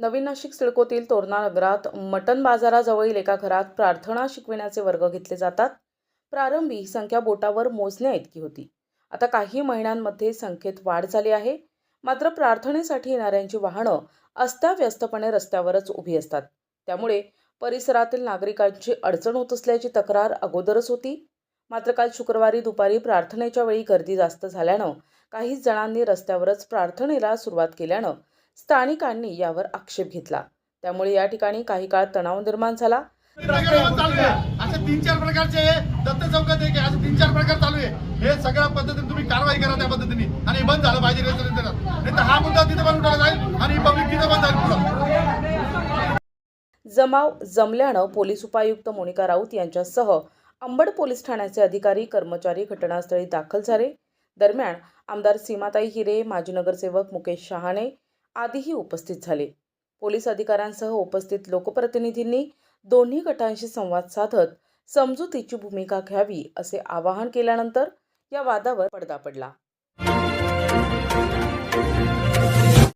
नवीन नाशिक सिडकोतील तोरणा नगरात मटण बाजाराजवळील एका घरात प्रार्थना शिकविण्याचे वर्ग घेतले जातात. प्रारंभी ही संख्या बोटावर मोजण्या इतकी होती. आता काही महिन्यांमध्ये संख्येत वाढ झाली आहे. मात्र प्रार्थनेसाठी येणाऱ्यांची वाहनं अस्ताव्यस्तपणे रस्त्यावरच उभी असतात. त्यामुळे परिसरातील नागरिकांची अडचण होत असल्याची तक्रार अगोदरच होती. मात्र काल शुक्रवारी दुपारी प्रार्थनेच्या वेळी गर्दी जास्त झाल्यानं काही जणांनी रस्त्यावरच प्रार्थनेला सुरुवात केल्यानं स्थानिकांनी यावर आक्षेप घेतला. त्यामुळे या ठिकाणी काही काळ तणाव निर्माण झाला. असे तीन चार प्रकारचे दत्त चौकात एक असे तीन चार प्रकार चालू आहे. हे सगळ्या पद्धतीने तुम्ही कारवाई करा त्या पद्धतीने. आणि बंद झालं पाहिजे नाही तर हा मुद्दा तिथे पण उठाला जाईल आणि पब्लिक तिथे पण जाईल पुढं. जमाव जमल्यानं पोलीस उपायुक्त मोनिका राऊत यांच्यासह अंबड पोलीस ठाण्याचे अधिकारी कर्मचारी घटनास्थळी दाखल झाले. दरम्यान आमदार सीमाताई हिरे माजी नगरसेवक मुकेश शहाणे आदीही उपस्थित झाले. पोलीस अधिकाऱ्यांसह उपस्थित लोकप्रतिनिधींनी दोन्ही गटांशी संवाद साधत समजुतीची भूमिका घ्यावी असे आवाहन केल्यानंतर या वादावर पडदा पडला.